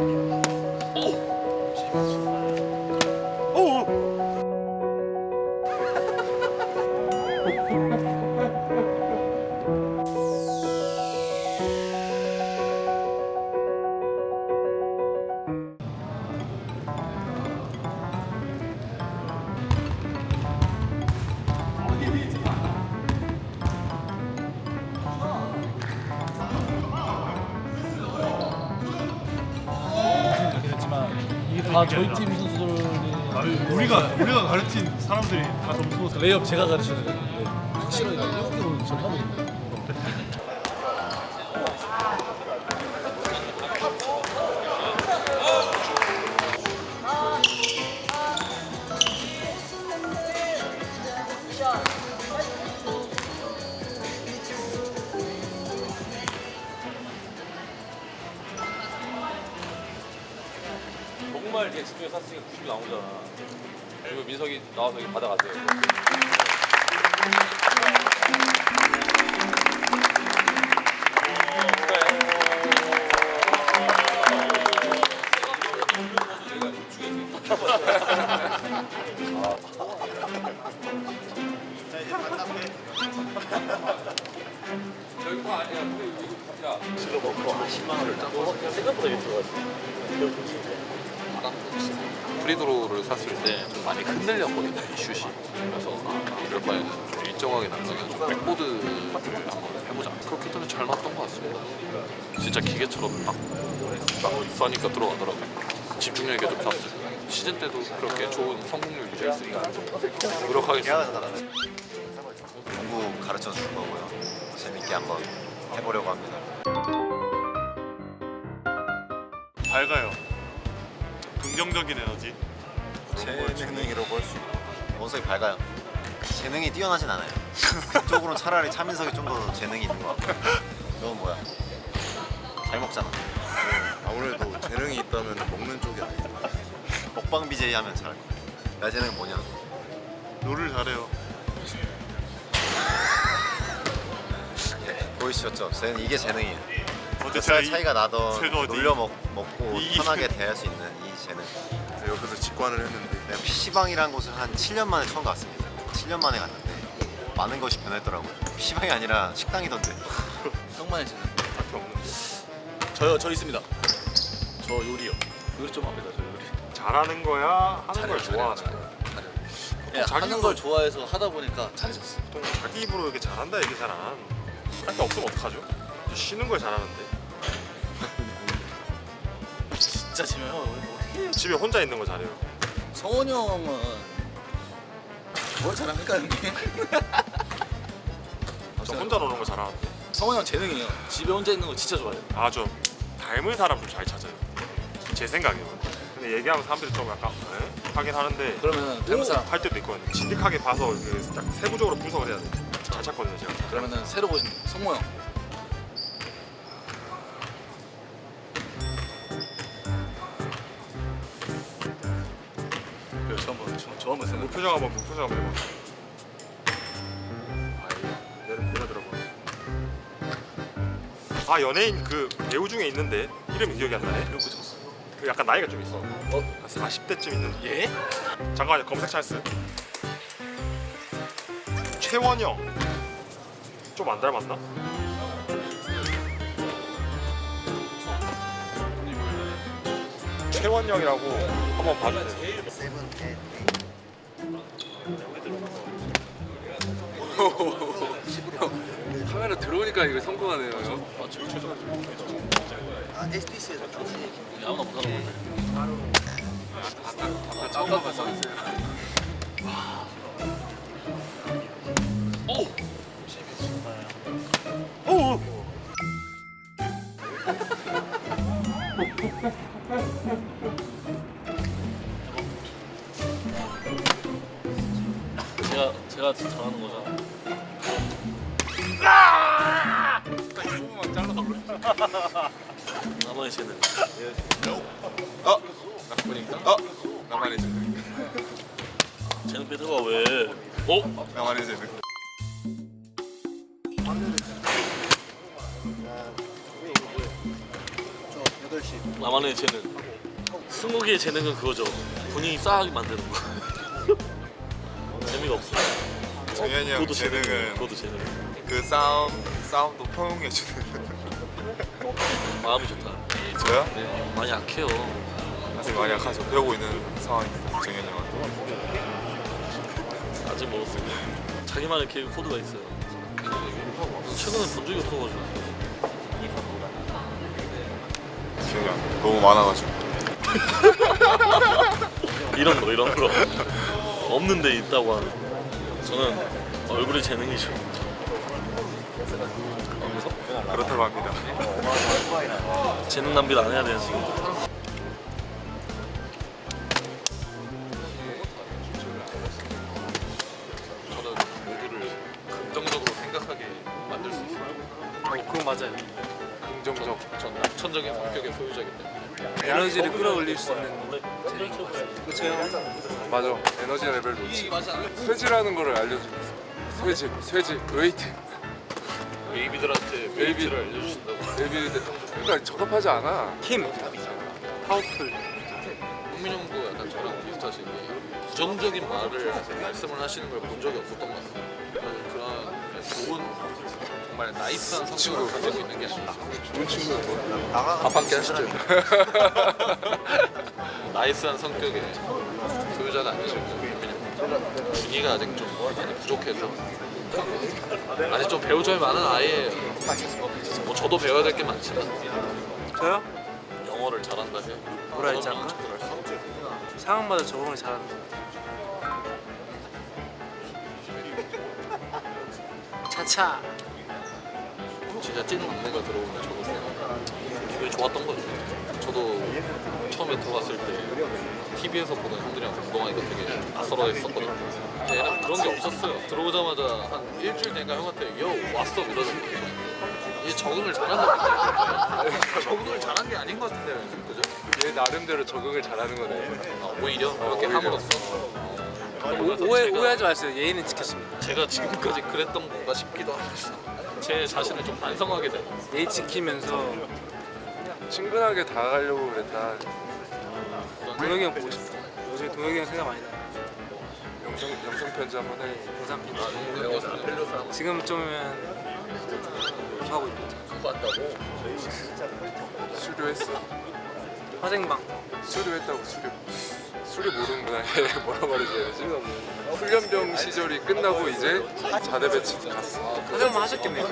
学生。 다 저희 팀 선수들이 우리가 우리가 가르친 사람들이 다 점수 레이업 제가 가르쳐야 되는데 확실하게 이렇게 집중해서 샀으니까 90이 나오잖아. 그리고 민석이 나와서 여기 받아가세요. 저기 다 아니야. 근데 이거 야, 프리드로를 샀을 때 좀 많이 흔들렸거든요 이 슛이. 그래서 아, 이럴 바에는 좀 일정하게 나가면 좀 백보드를 한번 해보자. 그렇게 했더니 잘 나왔던 것 같습니다. 진짜 기계처럼 딱, 딱 쏘니까 들어가더라고요. 집중력이 좀 샀어요. 시즌 때도 그렇게 좋은 성공률 유지했으니까. 노력하겠습니다. 공부 가르쳐 줄 거고요. 재밌게 한번 해보려고 합니다. 밝아요. 긍정적인 에너지. 제 재능이라고 할 수 있고 원석이 밝아요. 재능이 뛰어나진 않아요. 그쪽으로는 차라리 차민석이 좀 더 재능이 있는 것 같고 넌 뭐야? 잘 먹잖아. 아무래도 재능이 있다면 먹는 쪽이 아니에요. 먹방 BJ 하면 잘할 거야. 나 재능 뭐냐? 롤을 잘해요. 보이시죠? 쟤는 이게 재능이에요. 어제 몇 제가 살 이- 차이가 나던 제가 어디 놀려 먹, 먹고 이- 편하게 대할 수 있는 이 재능. 옆에서 직관을 했는데 내가 PC방이라는 곳을 한 7년 만에 처음 갔습니다. 7년 만에 갔는데 많은 것이 변했더라고요. PC방이 아니라 식당이던데. 형만의 재능 밖에 없는데. 저요 저 있습니다 저 요리요 요리 좀 합니다 저 요리 잘하는 거야? 하는 걸 잘해요, 좋아하는 잘해요, 거야? 예, 자기 하는 거- 걸 좋아해서 하다 보니까 잘해졌어 보통 자기 입으로 이렇게 잘한다 얘기 잘안 하는. 할게 없으면 어떡하죠? 쉬는 걸 잘하는데. 진짜 지면 형? 집에 혼자 있는 거 잘해요. 성원이 형은 뭘 잘합니까 형님? 저 혼자 노는 거 잘하는데. 성원이 형 재능이에요 집에 혼자 있는 거 진짜 좋아해요 아, 좀 닮은 사람 좀 잘 찾아요. 제 생각에는. 근데 얘기하면 사람들이 좀 약간 에? 하긴 하는데 그러면은 닮은 사람 할 때도 있거든요. 진득하게 봐서 그 딱 세부적으로 분석을 해야 돼. 잘 찾거든요, 제가. 그러면은 새로 보신 성모 형 저 한번 생각 무표정 한번 해봐. 아, 내려 내려 들어봐. 아 연예인 그 배우 중에 있는데 이름이 기억이 안 나네. 이거 붙였어 그 약간 나이가 좀 있어. 어? 40대쯤 있는. 예? 잠깐만요 검색 찬스. 최원영. 좀 안 닮았나? 최원영이라고 한번 봐주세요. 카메라 들어오니까 이거 성공하네요 형. 아무나 못 하는 건데 처음 봤어 제가 나머지 재능 어? 나 보니까 어? 나만의 재능 재능 빼들어가 왜 어? 나만의 재능 저 8시 나만의 재능. 스무개의 재능은 그거죠. 분위기 싸하게 만드는 거. 재미가 없어. 정현이 형 그것도 재능. 재능은 그것도 재능. 그 싸움 싸움도 포용해주는 마음이 좋다. 저요? 네, 많이 약해요. 아직 많이 약하죠 배우고 있는 상황입니다 정현이 형한테 아직 멀었습니다. 자기만의 계획 코드가 있어요. 최근에 본 적이 없어가지고. 기억이 안 나. 너무 많아가지고 이런 거 이런 거 없는데 있다고 하는 저는 얼굴이 재능이죠 그렇다고 합니다. 재능 낭비를 안 해야 되는 지금. 저는 모두를 긍정적으로 생각하게 만들 수 있어요. 어, 그건 맞아요. 긍정적, 전 낙천적인 성격의 소유자이기 때문에. 에너지를 끌어올릴 수 있는 맞아. 에너지 레벨 높지. 쇠질하는 거를 알려주고 있어 쇠질 쇠질 웨이트 베이비들한테 베이비를 알려주신다고. 베이비 그러니까 적합하지 않아. 힘, 파워풀. 홍민 형도 약간 저랑 비슷하신 게 부정적인 말을 말씀을 하시는 걸 본 적이 없었던 것 같아요. 그런 좋은 정말 나이스한 성격을 가지고 있는 게 아니라 좋은 친구야 너밥한끼 하시죠. 나이스한 성격의 소유자가 아니시고 준이가 아직 좀 많이 부족해서 아직 좀 배울 점이 많은 아이예요. 뭐 저도 배워야 될 게 많지만 저요? 영어를 잘한다 해요. 뭐라 했지 아까? 상황마다 적응을 거. 차차. 진짜 찐 막내가 들어오면 저도 그냥 기분이 좋았던 거죠. 저도 처음에 들어갔을 때 TV에서 보는 형들이랑 운동하니까 되게 낯설어 했었거든요. 근데 얘는 그런 게 없었어요. 들어오자마자 한 일주일 된가 형한테 여 왔어 이러는 거예요. 얘 적응을 잘한다니까. 적응을 잘한 게 아닌 것 같은데 그죠? 얘 나름대로 적응을 잘하는 거네 아, 오히려 그렇게 함으로써 오, 오해 오해하지 마세요. 예의는 지켰습니다. 제가 지금까지 그랬던 건가 싶기도 하고 제 자신을 좀 반성하게 되고 예의 지키면서 친근하게 다가가려고 그랬다 동혁이 형 보고 싶어. 요즘에 동혁이 형 생각 많이 나요. 영상, 영상 편지 한번 해 감사합니다. 지금쯤이면 하고 있고. 수료했어 화생방. 수료했다고 수료 수료 모르는구나 얘 뭐라 말해줘야 되지 훈련병 시절이 끝나고 이제 4대 배치 갔어 화생방 하셨겠네요.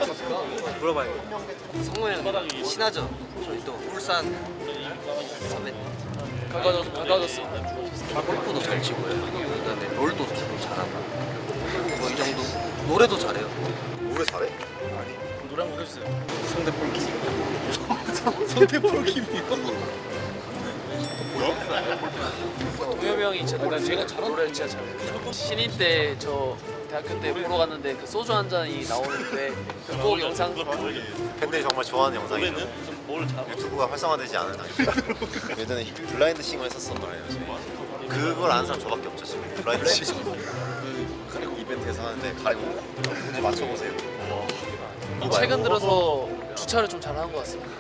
물어봐요. 성모형 신하죠. 저희 또 울산 선배 가까워졌, 가까워졌습니다. 골프도 잘 치고요. 그다음에 롤도 좀 잘하고 뭐 이 정도 노래도 잘해요. 노래 잘해? 노래 한곡 해주세요. 성대폴 키. 동엽이 형이 진짜 제가 잘하는 노래를 진짜 잘해요. 신인 때 저 대학교 때 보러 갔는데 그 소주 한 잔이 나오는데 그꼭 영상 팬들이 정말 좋아하는 영상이죠. 유튜브가 활성화되지 않은 당시 예전에 블라인드 싱어 말이에요 저희. 그걸 아는 사람 저밖에 없죠 지금 블라인드 싱어 그 가리고 이벤트에서 하는데 가리고 문제 맞춰보세요 최근 들어서 주차를 좀 잘하는 것 같습니다.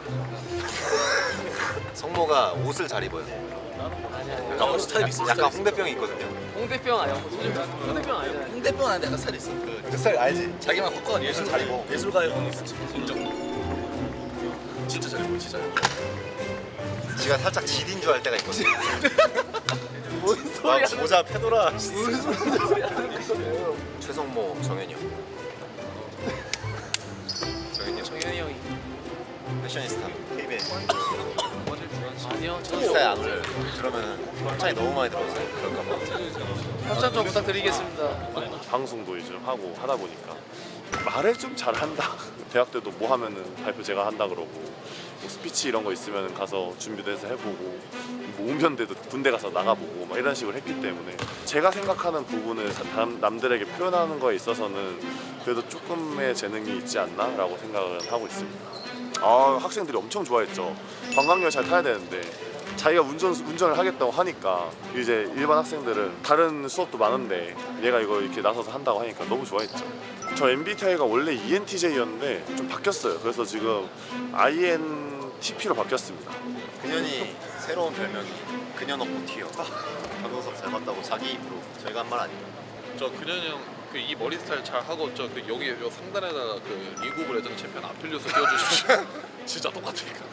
성모가 옷을 잘 입어요 아니. 약간 스타일이 있어 약간 홍대병이 있거든요 홍대병 아니야? 홍대병 아니잖아요. 홍대병 하는데 약간 스타일 있어. 그 스타일 알지? 자기만 꺾어가 예술 잘 입어 예술가의 있어 인정. 진짜 잘 입어 진짜. 지가 살짝 지딘 줄 알 때가 있거든요 뭔 소리야 모자 페도라 무슨 소리야 최성모 정현이 형 패셔니스타 KBS 아니요. 이 스타일 안 어울려요 그러면 협찬이 너무 많이 들어오세요 그럴까봐 협찬 좀 부탁드리겠습니다. 방송도 요즘 하고 하다 보니까 말을 좀 잘한다. 대학 때도 뭐 하면은 발표 제가 한다 그러고 뭐 스피치 이런 거 있으면 가서 준비도 해서 해보고 뭐 웅변대도 군대 가서 나가보고 막 이런 식으로 했기 때문에 제가 생각하는 부분을 사- 남, 남들에게 표현하는 거에 있어서는 그래도 조금의 재능이 있지 않나라고 생각을 하고 있습니다. 아 학생들이 엄청 좋아했죠. 관광열 잘 타야 되는데 자기가 운전 운전을 하겠다고 하니까 이제 일반 학생들은 다른 수업도 많은데 얘가 이거 이렇게 나서서 한다고 하니까 너무 좋아했죠. 저 MBTI가 원래 ENTJ였는데 좀 바뀌었어요. 그래서 지금 INTP로 바뀌었습니다. 그년이 새로운 별명이 그년 없고 튀어. 변호석 잘 봤다고 자기 입으로 저희가 한 말 아니에요. 저 그년이 형 그 이 머리 스타일 잘 하고 저그 여기 요 상단에다가 그 리그 오브 레전드 챔피언 아필리오스 띄워주십시오. 진짜 똑같으니까.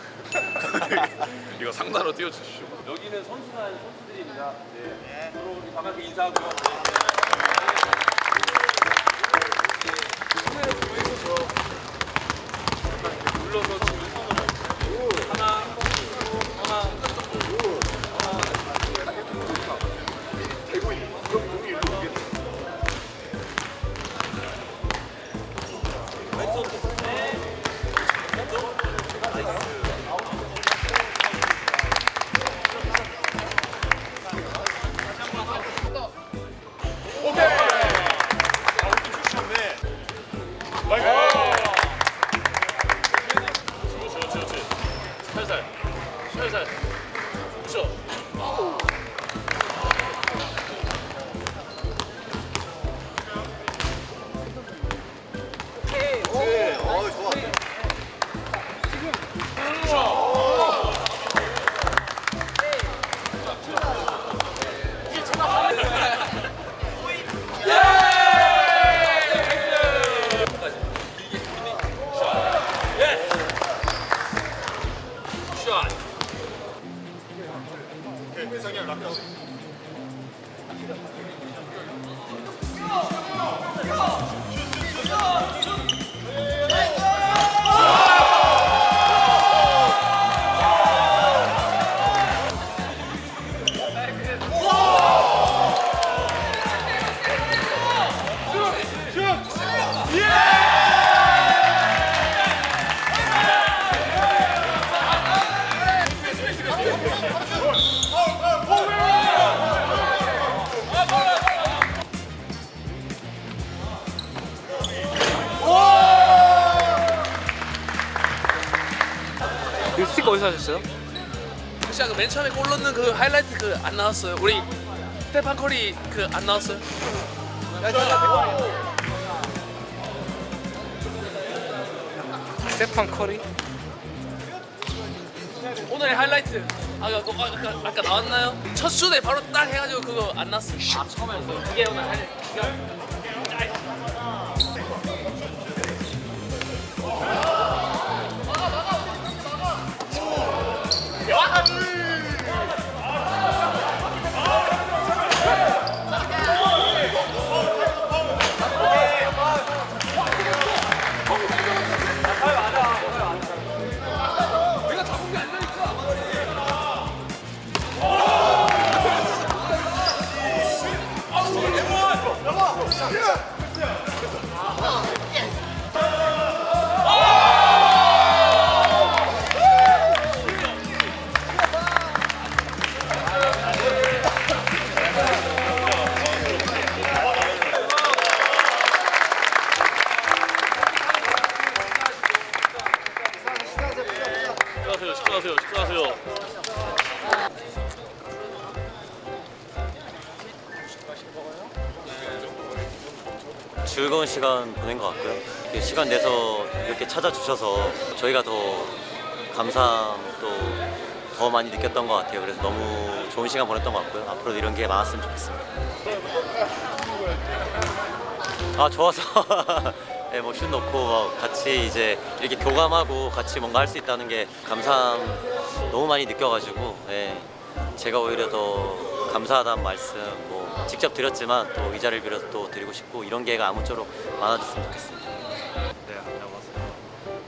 이거 상단으로 띄워주십시오. 여기는 선수단 선수들입니다. 네. 서로 우리 반갑게 인사하고요. 눌러서 살 하셨어요? 혹시 아까 맨 처음에 골 넣는 그 하이라이트 그 안 나왔어요? 우리 스테판 커리 그 안 나왔어요? 스테판 커리? 오늘의 하이라이트 아까 그- 아까, 아까 나왔나요? 첫 슛에 바로 딱 해가지고 그거 안 났어요. 아 처음에 그게 오늘 하이라이트. 즐거운 시간 보낸 것 같고요. 이렇게 시간 내서 이렇게 찾아주셔서 저희가 더 감사함 또더 많이 느꼈던 것 같아요. 그래서 너무 좋은 시간 보냈던 것 같고요. 앞으로도 이런 게 많았으면 좋겠습니다. 아 좋아서 네, 뭐슛 넣고 뭐 같이 이제 이렇게 교감하고 같이 뭔가 할 수 있다는 게 감사함 너무 많이 느껴가지고 네, 제가 오히려 더 감사하다는 말씀 뭐 직접 드렸지만 또 이 자리를 빌어서 또 드리고 싶고 이런 기회가 아무쪼록 많아졌으면 좋겠습니다. 네, 안녕하세요.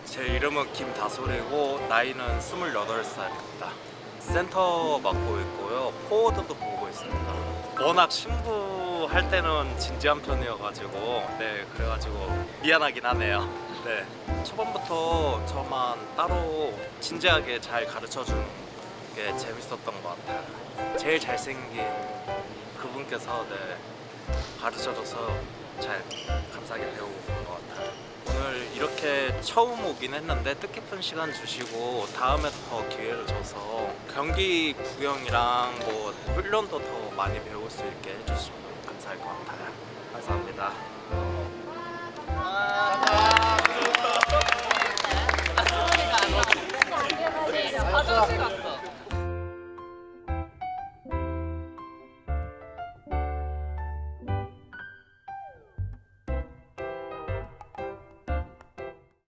제 이름은 김다솔이고 나이는 28살입니다. 센터 맡고 있고요. 포워드도 보고 있습니다. 워낙 신부 할 때는 진지한 편이어가지고 네, 그래가지고 미안하긴 하네요. 네, 초반부터 저만 따로 진지하게 잘 가르쳐 주는 게 재밌었던 것 같아요. 제일 잘생긴 그분께서 네, 가르쳐줘서 잘 감사하게 배우고 온것 같아요. 오늘 이렇게 처음 오긴 했는데 뜻깊은 시간 주시고 다음에 더 기회를 줘서 경기 구경이랑 뭐 훈련도 더 많이 배울 수 있게 해주시면 감사할 것 같아요. 감사합니다. 같다.